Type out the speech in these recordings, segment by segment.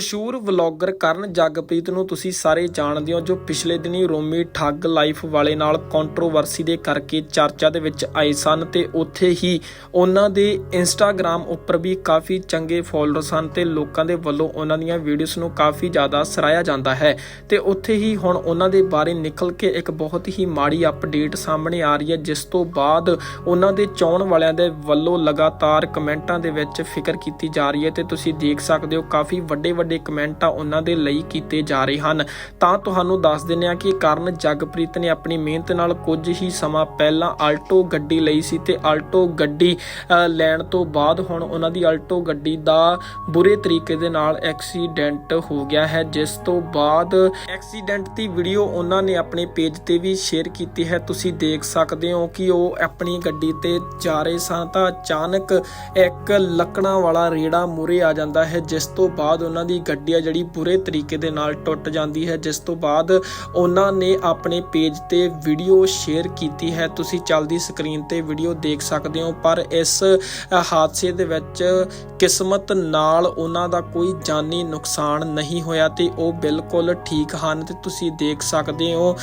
ਮਸ਼ਹੂਰ ਵਲੌਗਰ ਕਰਨ ਜਗਪ੍ਰੀਤ ਨੂੰ ਤੁਸੀਂ ਸਾਰੇ ਜਾਣਦੇ ਹੋ, ਜੋ ਪਿਛਲੇ ਦਿਨੀ ਰੋਮੀ ਠੱਗ ਲਾਈਫ ਵਾਲੇ ਨਾਲ ਕੰਟਰੋਵਰਸੀ ਦੇ ਕਰਕੇ ਚਰਚਾ ਦੇ ਵਿੱਚ ਆਏ ਸਨ ਤੇ ਉੱਥੇ ਹੀ ਉਹਨਾਂ ਦੇ ਇੰਸਟਾਗ੍ਰam ਉੱਪਰ ਵੀ ਕਾਫੀ ਚੰਗੇ ਫਾਲੋਅਰਸ ਹਨ ਤੇ ਲੋਕਾਂ ਦੇ ਵੱਲੋਂ ਉਹਨਾਂ ਦੀਆਂ ਵੀਡੀਓਜ਼ ਨੂੰ ਕਾਫੀ ਜ਼ਿਆਦਾ ਸਰਾਇਆ ਜਾਂਦਾ ਹੈ। ਤੇ ਉੱਥੇ ਹੀ ਹੁਣ ਉਹਨਾਂ ਦੇ ਬਾਰੇ ਨਿਕਲ ਕੇ ਇੱਕ ਬਹੁਤ ਹੀ ਮਾੜੀ ਅਪਡੇਟ ਸਾਹਮਣੇ ਆ ਰਹੀ ਹੈ, ਜਿਸ ਤੋਂ ਬਾਅਦ ਉਹਨਾਂ ਦੇ ਚਾਹਣ ਵਾਲਿਆਂ ਦੇ ਵੱਲੋਂ ਲਗਾਤਾਰ ਕਮੈਂਟਾਂ ਦੇ ਵਿੱਚ ਫਿਕਰ ਕੀਤੀ ਜਾ ਰਹੀ ਹੈ ਤੇ ਤੁਸੀਂ ਦੇਖ ਸਕਦੇ ਹੋ ਕਾਫੀ ਵੱਡੇ ਵੱਡੇ ਕਮੈਂਟ ਆ ਉਹਨਾਂ ਦੇ ਲਈ ਕੀਤੇ ਜਾ ਰਹੇ ਹਨ। ਤਾਂ ਤੁਹਾਨੂੰ ਦੱਸ ਦਿੰਦੇ ਆ ਕਿ ਕਰਨ ਜਗਪ੍ਰੀਤ ਨੇ ਆਪਣੀ ਮਿਹਨਤ ਨਾਲ ਕੁਝ ਹੀ ਸਮਾਂ ਪਹਿਲਾਂ ਆਲਟੋ ਗੱਡੀ ਲਈ ਸੀ ਤੇ ਆਲਟੋ ਗੱਡੀ ਲੈਣ ਤੋਂ ਬਾਅਦ ਹੁਣ ਉਹਨਾਂ ਦੀ ਆਲਟੋ ਗੱਡੀ ਦਾ ਬੁਰੇ ਤਰੀਕੇ ਦੇ ਨਾਲ ਐਕਸੀਡੈਂਟ ਹੋ ਗਿਆ ਹੈ। ਜਿਸ ਤੋਂ ਬਾਅਦ ਐਕਸੀਡੈਂਟ ਦੀ ਵੀਡੀਓ ਉਹਨਾਂ ਨੇ ਆਪਣੇ ਪੇਜ ਤੇ ਵੀ ਸ਼ੇਅਰ ਕੀਤੀ ਹੈ। ਤੁਸੀਂ ਦੇਖ ਸਕਦੇ ਹੋ ਕਿ ਉਹ ਆਪਣੀ ਗੱਡੀ ਤੇ ਜਾ ਰਹੇ ਸਨ ਤਾਂ ਅਚਾਨਕ ਇੱਕ ਲੱਕੜਾਂ ਵਾਲਾ ਰੇੜਾ ਮੂਰੇ ਆ ਜਾਂਦਾ ਹੈ, ਜਿਸ ਤੋਂ ਬਾਅਦ ਉਹਨਾਂ ਦੀ ਗੱਡੀ ਆ ਜਿਹੜੀ ਬੁਰੇ ਤਰੀਕੇ ਦੇ ਨਾਲ ਟੁੱਟ ਜਾਂਦੀ ਹੈ। ਜਿਸ ਤੋਂ ਬਾਅਦ ਉਹਨਾਂ ਨੇ ਆਪਣੇ ਪੇਜ ਤੇ ਵੀਡੀਓ ਸ਼ੇਅਰ ਕੀਤੀ ਹੈ। ਤੁਸੀਂ ਚੱਲਦੀ ਸਕਰੀਨ ਤੇ ਵੀਡੀਓ ਦੇਖ ਸਕਦੇ ਹੋ, ਪਰ ਇਸ ਹਾਦਸੇ ਦੇ ਵਿੱਚ ਕਿਸਮਤ ਨਾਲ ਉਹਨਾਂ ਦਾ ਕੋਈ ਜਾਨੀ ਨੁਕਸਾਨ ਨਹੀਂ ਹੋਇਆ ਤੇ ਉਹ ਬਿਲਕੁਲ ਠੀਕ ਹਨ ਤੇ ਤੁਸੀਂ ਦੇਖ ਸਕਦੇ ਹੋ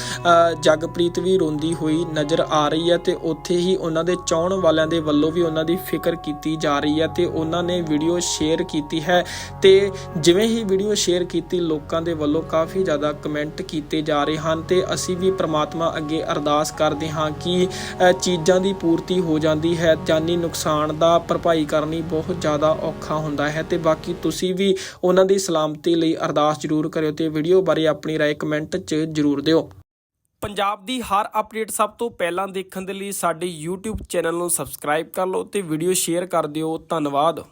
ਜਗਪ੍ਰੀਤ ਵੀ ਰੋਂਦੀ ਹੋਈ ਨਜ਼ਰ ਆ ਰਹੀ ਹੈ ਤੇ ਉੱਥੇ ਹੀ ਉਹਨਾਂ ਦੇ ਚਾਹਣ ਵਾਲਿਆਂ ਦੇ ਵੱਲੋਂ ਵੀ ਉਹਨਾਂ ਦੀ ਫਿਕਰ ਕੀਤੀ ਜਾ ਰਹੀ ਹੈ ਤੇ ਉਹਨਾਂ ਨੇ ਵੀਡੀਓ ਸ਼ੇਅਰ ਕੀਤੀ ਹੈ ਤੇ ਜਿਵੇਂ ਹੀ ਵੀਡੀਓ ਸ਼ੇਅਰ ਕੀਤੀ ਲੋਕਾਂ ਦੇ ਵੱਲੋਂ ਕਾਫੀ ਜ਼ਿਆਦਾ ਕਮੈਂਟ ਕੀਤੇ ਜਾ ਰਹੇ ਹਨ ਤੇ ਅਸੀਂ ਵੀ ਪ੍ਰਮਾਤਮਾ ਅੱਗੇ ਅਰਦਾਸ ਕਰਦੇ ਹਾਂ ਕਿ ਅ, ਚੀਜ਼ਾਂ ਦੀ ਪੂਰਤੀ ਹੋ ਜਾਂਦੀ ਹੈ ਜਾਨੀ ਨੁਕਸਾਨ ਦਾ ਭਰਪਾਈ ਕਰਨੀ ਬਹੁਤ ਜ਼ਿਆਦਾ ਔਖਾ ਹੁੰਦਾ ਹੈ ਤੇ ਬਾਕੀ ਤੁਸੀਂ ਵੀ ਉਹਨਾਂ ਦੀ ਸਲਾਮਤੀ ਲਈ ਅਰਦਾਸ ਜ਼ਰੂਰ ਕਰਿਓ ਤੇ ਵੀਡੀਓ ਬਾਰੇ ਆਪਣੀ رائے ਕਮੈਂਟ 'ਚ ਜ਼ਰੂਰ ਦਿਓ ਪੰਜਾਬ ਦੀ ਹਰ ਅਪਡੇਟ ਸਭ ਤੋਂ ਪਹਿਲਾਂ ਦੇਖਣ ਦੇ ਲਈ ਸਾਡੇ YouTube ਚੈਨਲ ਨੂੰ ਸਬਸਕ੍ਰਾਈਬ ਕਰ ਲਓ ਤੇ ਵੀਡੀਓ ਸ਼ੇਅਰ ਕਰ ਦਿਓ ਧੰਨਵਾਦ